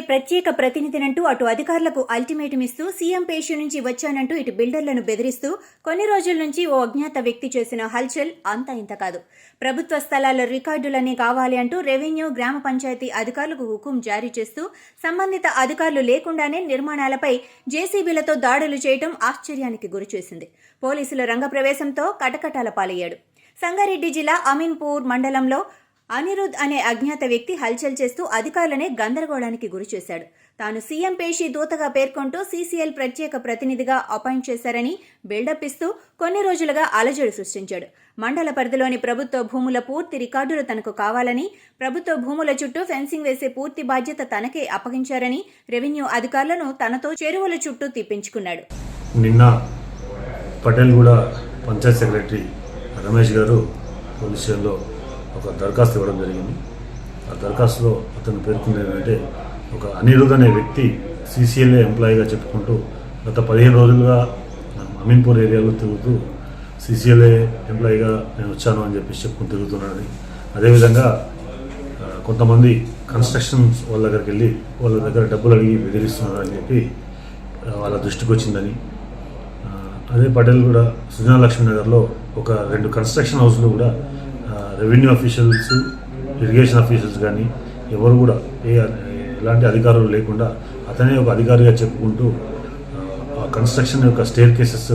ప్రత్యేక ప్రతినిధినంటూ అటు అధికారులకు అల్టిమేటం ఇస్తూ సీఎం పేషి నుంచి వచ్చానంటూ ఇటు బిల్డర్లను బెదిరిస్తూ కొన్ని రోజుల నుంచి ఓ అజ్ఞాత వ్యక్తి చేసిన హల్చల్ అంత ఇంత కాదు. ప్రభుత్వ స్థలాల రికార్డులన్నీ కావాలి అంటూ రెవెన్యూ గ్రామ పంచాయతీ అధికారులకు హుకుం జారీ చేస్తూ సంబంధిత అధికారులు లేకుండానే నిర్మాణాలపై జేసీబీలతో దాడులు చేయడం ఆశ్చర్యానికి గురిచేసింది. పోలీసుల రంగప్రవేశంతో కటకటాల పాలయ్యాడు. సంగారెడ్డి జిల్లా అమీన్పూర్ మండలంలో అనిరుద్ అనే అజ్ఞాత వ్యక్తి హల్చల్ చేస్తూ అధికారులనే గందరగోళానికి గురిచేశాడు తాను సీఎం పేషి దూతగా పేర్కొంటూ సీసీఎల్ ప్రత్యేక ప్రతినిధిగా అపాయింట్ చేశారని బిల్డప్ ఇస్తూ కొన్ని రోజులుగా అలజడి సృష్టించాడు. మండల పరిధిలోని ప్రభుత్వ భూముల పూర్తి రికార్డులు తనకు కావాలని ప్రభుత్వ భూముల చుట్టూ ఫెన్సింగ్ వేసే పూర్తి బాధ్యత తనకే అప్పగించారని రెవెన్యూ అధికారులను తనతో చెరువుల చుట్టూ తిప్పించుకున్నాడు. నిన్న పటేల్గూడ పంచాయత్ సెక్రటరీ రమేష్ గారు పోలీసులో ఒక దరఖాస్తు ఇవ్వడం జరిగింది. ఆ దరఖాస్తులో అతను పేర్కొంది ఏంటంటే ఒక అనిరుద్ అనే వ్యక్తి సీసీఎల్ఏ ఎంప్లాయీగా చెప్పుకుంటూ గత పదిహేను రోజులుగా అమీన్పూర్ ఏరియాలో తిరుగుతూ సీసీఎల్ఏ ఎంప్లాయీగా నేను వచ్చాను అని చెప్పేసి చెప్పుకుని తిరుగుతున్నాడని. అదేవిధంగా కొంతమంది కన్స్ట్రక్షన్స్ వాళ్ళ దగ్గరికి వెళ్ళి వాళ్ళ దగ్గర డబ్బులు అడిగి బెదిరిస్తున్నారని చెప్పి వాళ్ళ దృష్టికి వచ్చిందని. అదే పటేల్ కూడా సుజనా లక్ష్మీ నగర్లో ఒక రెండు కన్స్ట్రక్షన్ హౌస్లు కూడా రెవెన్యూ అఫీషియల్స్ ఇరిగేషన్ అఫీషియల్స్ కానీ ఎవరు కూడా ఏ ఎలాంటి అధికారులు లేకుండా అతనే ఒక అధికారిగా చెప్పుకుంటూ ఆ, కన్స్ట్రక్షన్ యొక్క స్టేర్ కేసెస్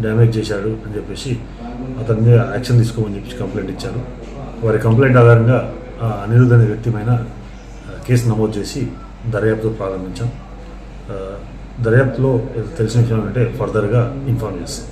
డ్యామేజ్ చేశాడు అని చెప్పేసి అతని మీద యాక్షన్ తీసుకోమని చెప్పేసి కంప్లైంట్ ఇచ్చారు. వారి కంప్లైంట్ ఆధారంగా ఆ అనిరుద్ధ్ అనే వ్యక్తి పైన కేసు నమోదు చేసి దర్యాప్తు ప్రారంభించాం. దర్యాప్తులో తెలిసిన విషయం అంటే ఫర్దర్గా ఇన్ఫార్మ్ చేస్తాం.